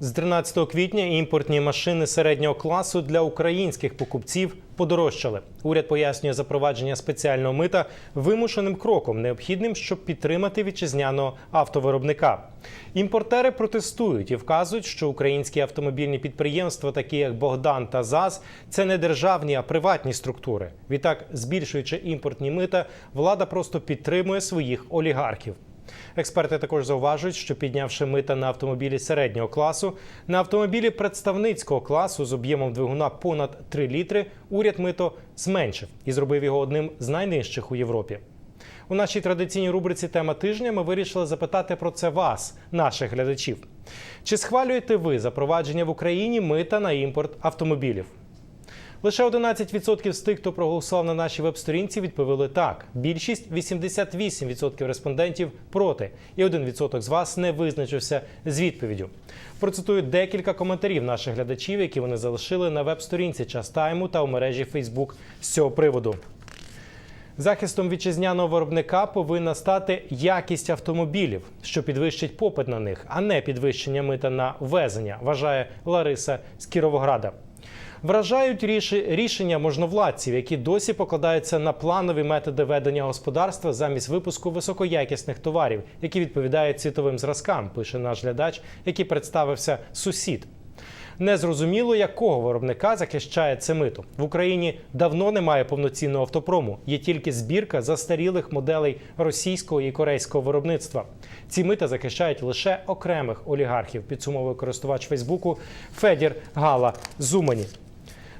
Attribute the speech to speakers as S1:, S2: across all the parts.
S1: З 13 квітня імпортні машини середнього класу для українських покупців подорожчали. Уряд пояснює запровадження спеціального мита вимушеним кроком, необхідним, щоб підтримати вітчизняного автовиробника. Імпортери протестують і вказують, що українські автомобільні підприємства, такі як Богдан та ЗАЗ, це не державні, а приватні структури. Відтак, збільшуючи імпортні мита, влада просто підтримує своїх олігархів. Експерти також зауважують, що піднявши мита на автомобілі середнього класу, на автомобілі представницького класу з об'ємом двигуна понад 3 літри, уряд мито зменшив і зробив його одним з найнижчих у Європі. У нашій традиційній рубриці Тема тижня ми вирішили запитати про це вас, наших глядачів. Чи схвалюєте ви запровадження в Україні мита на імпорт автомобілів? Лише 11% з тих, хто проголосував на нашій веб-сторінці, відповіли так. Більшість 88% респондентів проти, і 1% з вас не визначився з відповіддю. Процитую декілька коментарів наших глядачів, які вони залишили на веб-сторінці Час Тайму та у мережі Facebook з цього приводу. Захистом вітчизняного виробника повинна стати якість автомобілів, що підвищить попит на них, а не підвищення мита на ввезення, вважає Лариса з Кіровограда. Вражають рішення можновладців, які досі покладаються на планові методи ведення господарства замість випуску високоякісних товарів, які відповідають світовим зразкам, пише наш глядач, який представився сусід. Незрозуміло, якого виробника захищає це мито. В Україні давно немає повноцінного автопрому. Є тільки збірка застарілих моделей російського і корейського виробництва. Ці мита захищають лише окремих олігархів. Підсумовує користувач Фейсбуку Федір Гала Зумані.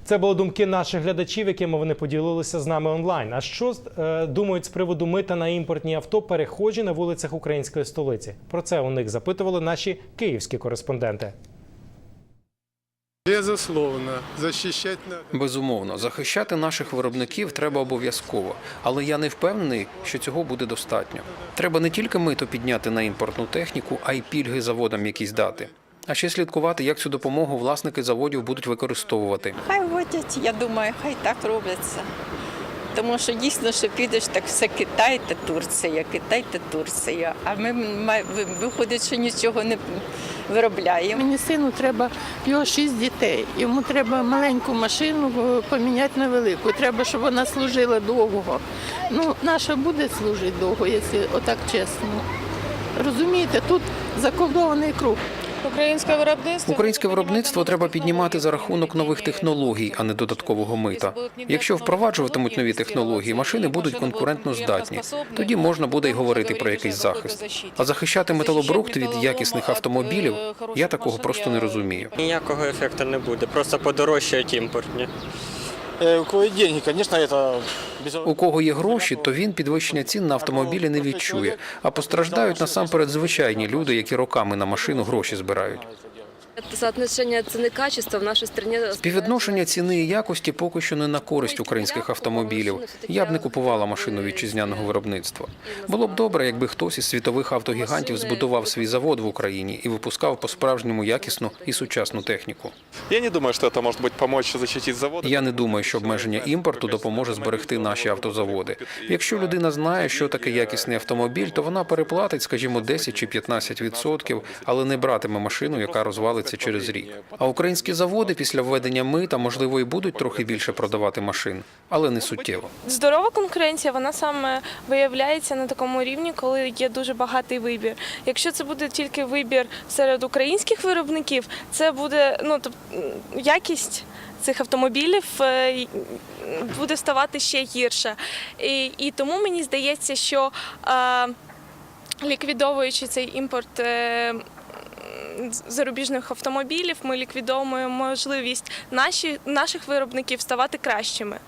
S1: Це були думки наших глядачів, якими вони поділилися з нами онлайн. А що е, думають з приводу мита на імпортні авто перехожі на вулицях української столиці? Про це у них запитували наші київські кореспонденти.
S2: Безусловно, защищать надо.
S3: Безумовно, захищати наших виробників треба обов'язково, але я не впевнений, що цього буде достатньо. Треба не тільки мито підняти на імпортну техніку, а й пільги заводам якісь дати. А ще слідкувати, як цю допомогу власники заводів будуть використовувати.
S4: Хай вводять, я думаю, хай так робиться. Тому що дійсно, що підеш, так все Китай та Турція, Китай та Турція. А ми виходить, що нічого не виробляємо.
S5: Мені сину треба його шість дітей. Йому треба маленьку машину е, поміняти на велику. Треба, щоб вона служила довго. Ну, наша буде служити довго, якщо отак чесно. Розумієте, тут заколдований круг.
S6: Українське виробництво
S3: Українське виробництво треба піднімати за рахунок нових технологій, а не додаткового мита. Якщо впроваджуватимуть нові технології, машини будуть конкурентно здатні. Тоді можна буде й говорити про якийсь захист. А захищати металобрухт від якісних автомобілів я такого просто не розумію.
S7: Ніякого ефекту не буде, просто подорожчають імпортні.
S8: Э, У кого есть деньги.
S3: У кого є гроші, то він підвищення цін на автомобілі не відчує. А постраждають насамперед звичайні люди, які роками на машину гроші збирають.
S6: Соотношение цены качества в нашей стране
S3: Співвідношення ціни і якості поки що не на користь українських автомобілів. Я б не купувала машину вітчизняного виробництва. Було б добре, якби хтось із світових автогігантів збудував свій завод в Україні і випускав по-справжньому якісну і сучасну техніку.
S9: Я не думаю, что это может быть помочь защитить заводы.
S3: Я не думаю, що обмеження імпорту допоможе зберегти наші автозаводи. Якщо людина знає, що таке якісний автомобіль, то вона переплатить, скажімо, 10 чи 15 відсотків, але не братиме машину, яка розвалиться через рік. А українські заводи після введення мита, можливо, і будуть трохи більше продавати машин, але не суттєво.
S10: Здорова конкуренція, вона саме виявляється на такому рівні, коли є дуже багатий вибір. Якщо це буде тільки вибір серед українських виробників, це буде ну тобто якість цих автомобілів е, буде ставати ще гірше. І, і тому мені здається, що е, ліквідовуючи цей імпорт. е, Зарубіжних автомобілів ми ліквідовуємо можливість наші, наших виробників ставати кращими.